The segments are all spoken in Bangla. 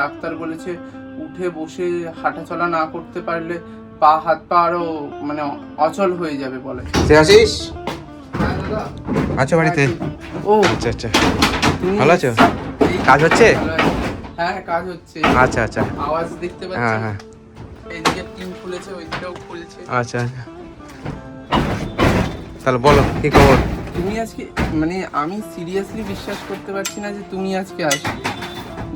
ডাক্তার বলেছে উঠে বসে হাঁটাচলা না করতে পারলে পা হাত পা আরও মানে অচল হয়ে যাবে বলে। আছিস? হ্যাঁ আচ্ছা বাড়িতে? ও। আচ্ছা আচ্ছা। ভালো আছো? কাজ হচ্ছে? হ্যাঁ কাজ হচ্ছে। আচ্ছা আচ্ছা। আওয়াজ দেখতে হ্যাঁ পাচ্ছি হ্যাঁ। এইদিকে টিম খুলেছে ওইদিকেও খুলছে। আচ্ছা আচ্ছা। তাহলে বলো কি খবর? তুমি আজকে মানে আমি সিরিয়াসলি বিশ্বাস করতে পারছি না যে তুমি আজকে আসবে।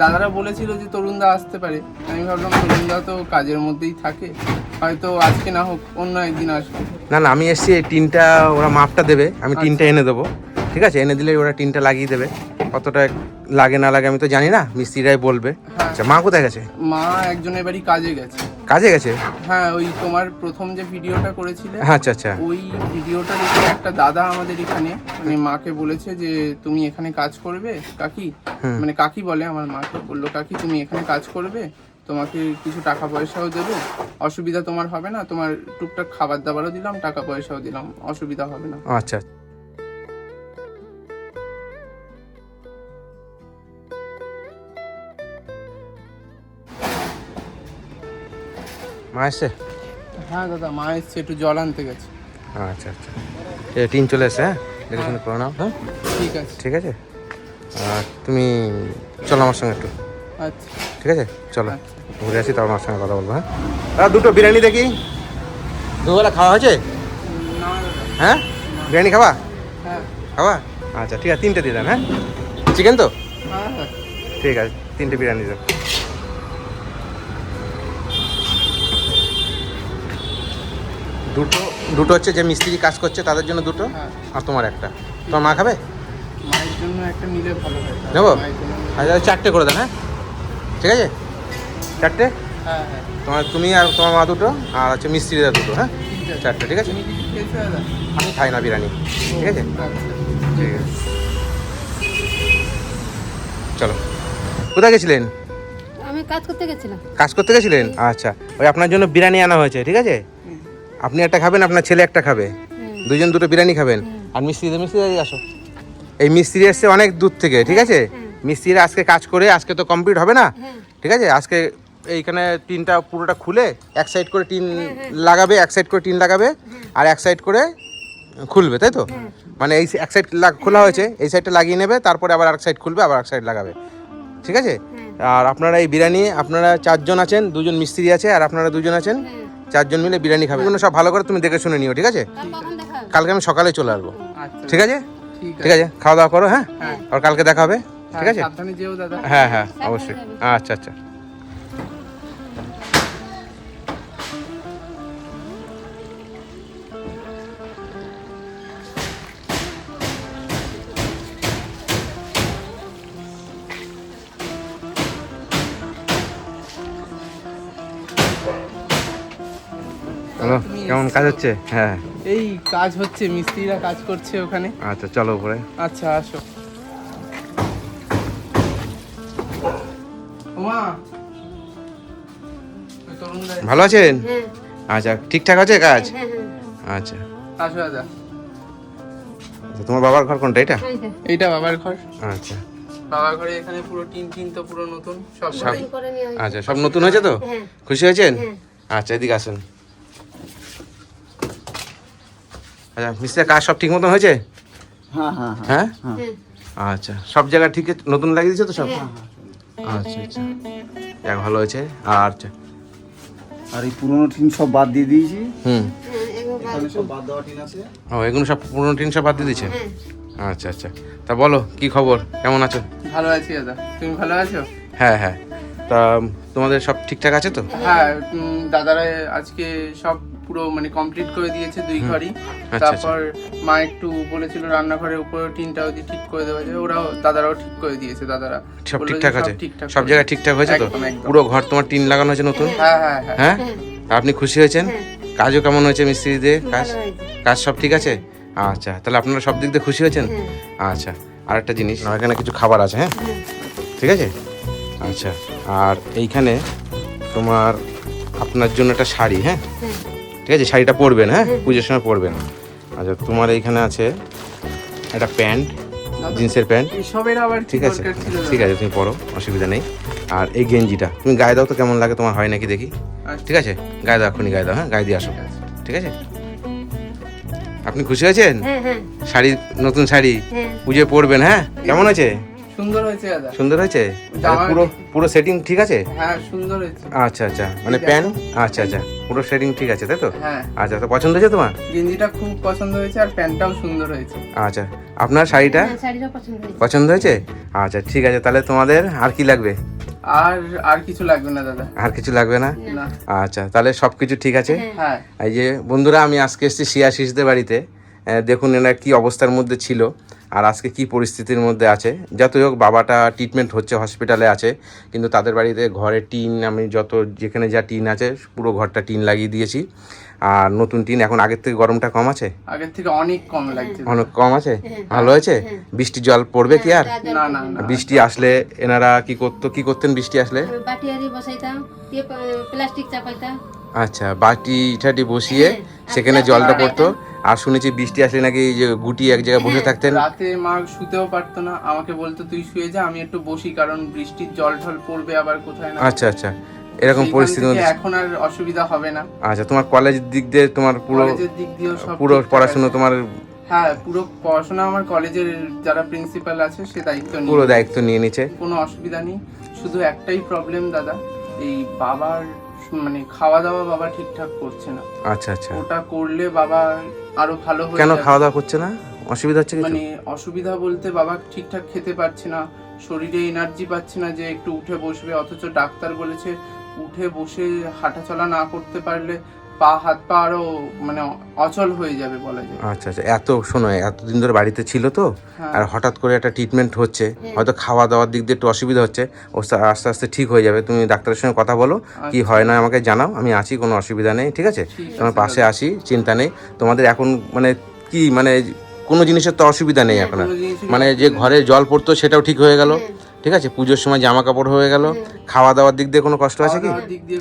দাদারা বলেছিল যে তরুণদা আসতে পারে। আমি ভাবলাম তরুণদা তো কাজের মধ্যেই থাকে। হয়তো আজকে না হোক অন্য একদিন আসবে। না না আমি এসেছি এই টিনটা ওরা মাপটা দেবে। আমি টিনটা এনে দেবো। ঠিক আছে? এনে দিলে ওরা টিনটা লাগিয়ে দেবে। কতটা লাগে না লাগে আমি তো জানি না। মিস্ত্রিরাই বলবে। হ্যাঁ। আচ্ছা মা কোথায় গেছে? মা একজনের বাড়ি কাজে গেছে। কাজে গেছে? হ্যাঁ ওই তোমার প্রথম যে ভিডিওটা করেছিলে হ্যাঁ আচ্ছা আচ্ছা। ওই ভিডিওটা দেখে একটা দাদা আমাদের এখানে মানে মাকে বলেছে যে তুমি এখানে কাজ করবে কাকি? মানে কাকি বলে আমার মাকে বলল কাকি তুমি এখানে কাজ করবে তোমাকে কিছু টাকা পয়সাও দেবো অসুবিধা তোমার হবে না তোমার টুকটাক খাবার দাবারও দিলাম টাকা পয়সাও দিলাম অসুবিধা হবে না। আচ্ছা। মা এসছে? হ্যাঁ দাদা মা এসছে একটু জল আনতে গেছে। আচ্ছা আচ্ছা। টিন চলে এসছে হ্যাঁ? দেখে শুনে করে নাও হ্যাঁ? ঠিক আছে। ঠিক আছে? আর তুমি চলো আমার সঙ্গে একটু। আচ্ছা। ঠিক আছে? চলো। আচ্ছা। ঘুরে আসি তারপর আমার সঙ্গে কথা বলব হ্যাঁ? দুটো বিরিয়ানি দেখি। দুবেলা খাওয়া হয়েছে? হ্যাঁ? বিরিয়ানি খাওয়া হ্যাঁ। খাওয়া আচ্ছা ঠিক আছে তিনটে দিয়ে দেন হ্যাঁ? চিকেন তো? হ্যাঁ হ্যাঁ। ঠিক আছে তিনটে বিরিয়ানি দেন দুটো দুটো হচ্ছে যে মিস্ত্রি কাজ করছে তাদের জন্য দুটো? হ্যাঁ। আর তোমার একটা? তোমার মা খাবে? মায়ের জন্য একটা নিলে ভালো হয়। দাদা। নেব? আচ্ছা চারটে করে দেন হ্যাঁ? ঠিক আছে? চারটে? হ্যাঁ হ্যাঁ। তোমার তুমি আর তোমার মা দুটো আর হচ্ছে মিস্ত্রিরা দুটো হ্যাঁ? চারটে ঠিক আছে? আমি খাই না বিরিয়ানি ঠিক আছে? আচ্ছা ঠিক আছে। চলো। কোথায় গেছিলেন? আমি কাজ করতে গেছিলাম। কাজ করতে গেছিলেন? আচ্ছা। ওই আপনার জন্য বিরিয়ানি আনা হয়েছে ঠিক আছে। আপনি একটা খাবেন আপনার ছেলে একটা খাবে। দুজন দুটো বিরিয়ানি খাবেন। আর মিস্ত্রি মিস্ত্রি আসো। এই মিস্ত্রি এসছে অনেক দূর থেকে ঠিক আছে? হুম। মিস্ত্রিরা আজকে কাজ করে আজকে তো কমপ্লিট হবে না হ্যাঁ। ঠিক আছে? আজকে এইখানে টিনটা পুরোটা খুলে এক সাইড করে টিন লাগাবে এক সাইড করে টিন লাগাবে আর এক সাইড করে খুলবে তাই তো? হ্যাঁ। মানে এই এক সাইড খোলা হয়েছে এই সাইডটা লাগিয়ে নেবে তারপরে আবার এক সাইড খুলবে আবার এক সাইড লাগাবে ঠিক আছে? আর আপনারা এই বিরিয়ানি আপনারা চারজন আছেন দুজন মিস্ত্রি আছে আর আপনারা দুজন আছেন। হ্যাঁ। চারজন মিলে বিরিয়ানি খাবে। এগুলো সব ভালো করে তুমি দেখে শুনে নিও ঠিক আছে? কালকে আমি সকালে চলে আসব। আচ্ছা। ঠিক আছে? ঠিক আছে? খাওয়া দাওয়া করো হ্যাঁ? হ্যাঁ। আর কালকে দেখা হবে। ঠিক আছে? হ্যাঁ, দাদা। হ্যাঁ হ্যাঁ অবশ্যই। আচ্ছা আচ্ছা। কেমন কাজ হচ্ছে? হ্যাঁ। এই কাজ হচ্ছে মিস্ত্রিরা কাজ করছে ওখানে। আচ্ছা চলো উপরে। আচ্ছা আসো। দা ভালো আছেন? হ্যাঁ আচ্ছা ঠিকঠাক আছে কাজ? হ্যাঁ হ্যাঁ আচ্ছা। আসো দাদা। আচ্ছা, তোমার বাবার ঘর কোনটা এটা? এইটা বাবার ঘর। আচ্ছা। বাবার ঘরে এখানে পুরো টিন টিন তো পুরো নতুন সব সব- করে নিয়ে আচ্ছা সব নতুন হয়েছে তো? হ্যাঁ। খুশি হয়েছেন? হ্যাঁ। আচ্ছা এদিকে আসুন। আচ্ছা মিস্ত্রি কাজ সব ঠিক মতন হয়েছে? হ্যাঁ হ্যাঁ হ্যাঁ। হ্যাঁ? হ্যাঁ। আচ্ছা সব জায়গা ঠিক? নতুন লাগিয়ে দিয়েছে তো সব? হ্যাঁ। আচ্ছা আচ্ছা। যাক ভালো হয়েছে। আচ্ছা। আর এই পুরোনো টিন সব বাদ দিয়ে দিয়েছি। হুম। সব বাদ দেওয়া টিন আছে। ও এগুলো সব পুরোনো টিন সব বাদ দিয়ে দিয়েছে? আচ্ছা আচ্ছা। তা বলো কি খবর? কেমন আছো? ভালো আছি দাদা। তুমি ভালো আছো? হ্যাঁ হ্যাঁ। তা তোমাদের সব ঠিকঠাক আছে তো? হ্যাঁ দাদারা আজকে সব পুরো মানে কমপ্লিট করে দিয়েছে দুই ঘরই। আচ্ছা। তারপর মা একটু বলেছিল রান্নাঘরের উপরে টিনটা যদি ঠিক করে দেওয়া যায়। ওরাও দাদারাও ঠিক করে দিয়েছে দাদারা। সব ঠিকঠাক আছে? ঠিকঠাক সব জায়গায় ঠিকঠাক হয়েছে তো। পুরো ঘর তোমার টিন লাগানো হয়েছে নতুন? হ্যাঁ হ্যাঁ হ্যাঁ। হ্যাঁ? হ্যাঁ আপনি খুশি হয়েছেন? হ্যাঁ। কাজও কেমন হয়েছে মিস্ত্রি দিয়ে কাজ কাজ সব ঠিক আছে? আচ্ছা তাহলে আপনারা সব দিক দিয়ে খুশি হয়েছেন? হ্যাঁ। আচ্ছা আর একটা জিনিস। আমার এখানে কিছু খাবার আছে হ্যাঁ? হ্যাঁ। ঠিক আছে? আচ্ছা আর এইখানে তোমার আপনার জন্য একটা শাড়ি হ্যাঁ? হ্যাঁ। ঠিক আছে শাড়িটা পরবেন হ্যাঁ? পুজোর সময় পরবেন। আচ্ছা তোমার এইখানে আছে একটা প্যান্ট জিন্সের প্যান্ট। ঠিক আছে ঠিক আছে তুমি পরো অসুবিধা নেই। আর এই গেঞ্জিটা তুমি গায়ে দাও তো কেমন লাগে তোমার হয় নাকি দেখি? আচ্ছা, ঠিক আছে গায়ে দাও এখনই গায়ে দাও হ্যাঁ? গায়ে দিয়ে আসো। ঠিক আছে। আপনি খুশি হয়েছেন? হ্যাঁ হ্যাঁ। শাড়ি নতুন শাড়ি? হ্যাঁ। পুজোয় পরবেন হ্যাঁ? কেমন আছে? সুন্দর হয়েছে দাদা। সুন্দর হয়েছে? পুরো পুরো সেটিং ঠিক আছে? হ্যাঁ সুন্দর হয়েছে। আচ্ছা আচ্ছা। মানে প্যান্ট আচ্ছা আচ্ছা। পুরো সেটিং ঠিক আছে তাই তো? হ্যাঁ। আচ্ছা তো পছন্দ হয়েছে তোমার? গেঞ্জিটা খুব পছন্দ হয়েছে আর প্যান্টটাও সুন্দর হয়েছে। আচ্ছা। আপনার শাড়িটা? হ্যাঁ, শাড়িটা পছন্দ হয়েছে। পছন্দ হয়েছে? আচ্ছা ঠিক আছে। তাহলে তোমাদের আর কি লাগবে? আর আর কিছু লাগবে না দাদা। আর কিছু লাগবে না? না। আচ্ছা তাহলে সব কিছু ঠিক আছে? হ্যাঁ। এই যে বন্ধুরা আমি আজকে এসেছি শিয়া শিয়াশিসদের বাড়িতে। দেখুন এনারা কি অবস্থার মধ্যে ছিল। আর আজকে কি পরিস্থিতির মধ্যে আছে? যতই হোক বাবাটা ট্রিটমেন্ট হচ্ছে হসপিটালে আছে কিন্তু তাদের বাড়িতে ঘরে টিন আমি যত যেখানে যা টিন আছে পুরো ঘরটা টিন লাগিয়ে দিয়েছি। আর নতুন টিন এখন আগের থেকে গরমটা কম আছে? আগের থেকে অনেক কম লাগছে। অনেক কম আছে? ভালো হয়েছে? বৃষ্টি জল পড়বে কি আর? না না না। বৃষ্টি আসলে এনারা কি করতো কি করতেন বৃষ্টি আসলে? বাটি বসাইতাম প্লাস্টিক চাপাইতাম। আচ্ছা বাটি ঠাটি বসিয়ে সেখানে জলটা পড়তো? আর শুনেছি বৃষ্টি আসলে নাকি এই যে গুটি এক জায়গায় বসে থাকতেন। রাতে মা শুতেও পারতো না। আমাকে বলতো তুই শুয়ে যা আমি একটু বসি কারণ বৃষ্টির জল ঢল পড়বে আবার কোথায় না? আচ্ছা আচ্ছা। এরকম মধ্যে এখন আর অসুবিধা হবে না। আচ্ছা তোমার কলেজ দিক দিয়ে তোমার পুরো কলেজের দিক সব পুরো পড়াশুনো তোমার হ্যাঁ পুরো পড়াশোনা আমার কলেজের যারা প্রিন্সিপাল আছে সে দায়িত্ব নিয়ে পুরো দায়িত্ব নিয়ে নিচ্ছে কোনো অসুবিধা নেই। শুধু একটাই প্রবলেম দাদা এই বাবার মানে খাওয়া দাওয়া বাবা ঠিকঠাক করছে না। আচ্ছা আচ্ছা। ওটা করলে বাবা আরও ভালো হয়ে কেন যাবে। খাওয়া দাওয়া করছে না অসুবিধা হচ্ছে কিছু মানে অসুবিধা বলতে বাবা ঠিকঠাক খেতে পারছে না শরীরে এনার্জি পাচ্ছে না যে একটু উঠে বসবে অথচ ডাক্তার বলেছে উঠে বসে হাঁটাচলা না করতে পারলে পা হাত পা আরও মানে অচল হয়ে যাবে বলা যায়। আচ্ছা আচ্ছা। এত শোনো এতদিন ধরে বাড়িতে ছিল তো হ্যাঁ। আর হঠাৎ করে একটা ট্রিটমেন্ট হচ্ছে হয়তো খাওয়া দাওয়ার দিক দিয়ে একটু অসুবিধা হচ্ছে আস্তে আস্তে ঠিক হয়ে যাবে। তুমি ডাক্তারের সঙ্গে কথা বলো কি হয় না আমাকে জানাও আমি আছি কোনো অসুবিধা নেই ঠিক আছে? আচ্ছা। ঠিক আছে তোমার পাশে আসি চিন্তা নেই। তোমাদের এখন মানে কি মানে কোনো জিনিসের তো অসুবিধা নেই এখন আর। মানে যে ঘরে জল পড়তো সেটাও ঠিক হয়ে গেল। ঠিক আছে? পুজোর সময় জামা কাপড় হয়ে গেল। খাওয়া দাওয়ার দিক দিয়ে কোনো কষ্ট আছে কি?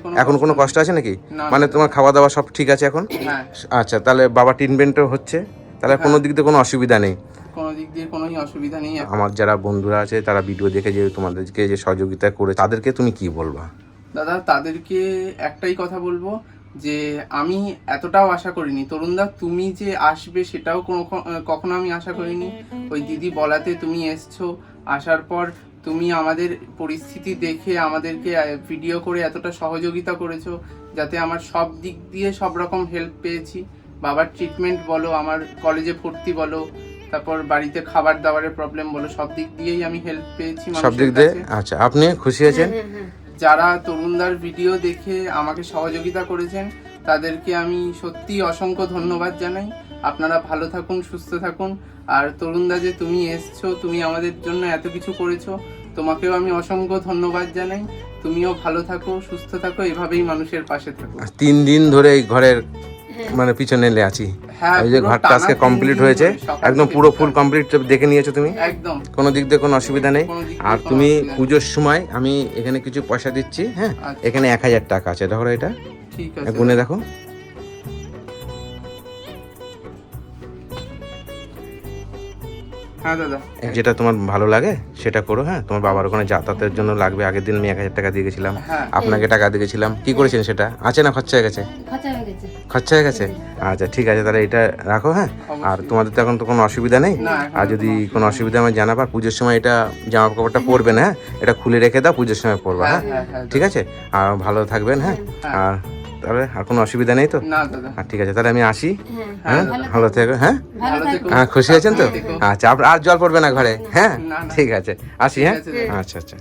কোনো এখন কোনো কষ্ট আছে নাকি? মানে তোমার খাওয়া দাওয়া সব ঠিক আছে এখন? হ্যাঁ। আচ্ছা তাহলে বাবা ট্রিটমেন্টও হচ্ছে। তাহলে কোনো দিক দিয়ে কোনো অসুবিধা নেই। কোনো দিক দিয়ে কোনোই অসুবিধা নেই আমার যারা বন্ধুরা আছে তারা ভিডিও দেখে যে তোমাদেরকে যে সহযোগিতা করে তাদেরকে তুমি কি বলবা? দাদা তাদেরকে একটাই কথা বলব যে আমি এতটাও আশা করিনি। তরুণদা তুমি যে আসবে সেটাও কোনো কখনো আমি আশা করিনি। ওই দিদি বলাতে তুমি এসছো আসার পর তুমি আমাদের পরিস্থিতি দেখে আমাদেরকে ভিডিও করে এতটা সহযোগিতা করেছ যাতে আমার সব দিক দিয়ে সব রকম হেল্প পেয়েছি। বাবার ট্রিটমেন্ট বলো আমার কলেজে ভর্তি বলো তারপর বাড়িতে খাবার দাবারের প্রবলেম বলো সব দিক দিয়েই আমি হেল্প পেয়েছি সব দিক দিয়ে? আচ্ছা আপনি খুশি আছেন? হ্যাঁ হ্যাঁ যারা তরুণদার ভিডিও দেখে আমাকে সহযোগিতা করেছেন তাদেরকে আমি সত্যি অসংখ্য ধন্যবাদ জানাই। আপনারা ভালো থাকুন সুস্থ থাকুন। আর তরুণদা যে তুমি এসছো তুমি আমাদের জন্য এত কিছু করেছ তোমাকেও আমি অসংখ্য ধন্যবাদ জানাই। তুমিও ভালো থাকো সুস্থ থাকো এভাবেই মানুষের পাশে থাকো। তিন দিন ধরে এই ঘরের মানে পিছনে লে আছি। হ্যাঁ এই যে ঘরটা আজকে কমপ্লিট হয়েছে একদম পুরো ফুল কমপ্লিট দেখে নিয়েছো তুমি? একদম। কোনো দিক দিয়ে কোনো অসুবিধা নেই। আর তুমি পুজোর সময় আমি এখানে কিছু পয়সা দিচ্ছি হ্যাঁ? আচ্ছা। এখানে এক হাজার টাকা আছে ধরো এটা। ঠিক আছে। গুনে দেখো। যেটা তোমার ভালো লাগে সেটা করো হ্যাঁ? তোমার বাবার ওখানে যাতায়াতের জন্য লাগবে। আগের দিন আমি এক হাজার টাকা দিয়ে গেছিলাম। হ্যাঁ। আপনাকে টাকা দিয়ে গেছিলাম কি করেছেন সেটা? আছে না খরচা হয়ে গেছে? খরচা হয়ে গেছে। খরচা হয়ে গেছে? আচ্ছা ঠিক আছে তাহলে এটা রাখো হ্যাঁ? আর তোমাদের তো এখন তো কোনো অসুবিধা নেই? আর যদি কোনো অসুবিধা আমার জানাবা। পুজোর সময় এটা জামা কাপড়টা পরবে না হ্যাঁ? এটা খুলে রেখে দাও পুজোর সময় পরবা হ্যাঁ? হ্যাঁ হ্যাঁ হ্যাঁ ঠিক আছে? আর ভালো থাকবেন হ্যাঁ। আর তাহলে আর কোনো অসুবিধা নেই তো? হ্যাঁ ঠিক আছে তাহলে আমি আসি। হ্যাঁ হ্যাঁ? ভালো থেকো হ্যাঁ? ভালো থাকো। থেকো। হ্যাঁ খুশি আছেন তো? আচ্ছা আপ- আর জল পড়বে না ঘরে? হ্যাঁ। ঠিক আছে আসি হ্যাঁ? আচ্ছা আচ্ছা।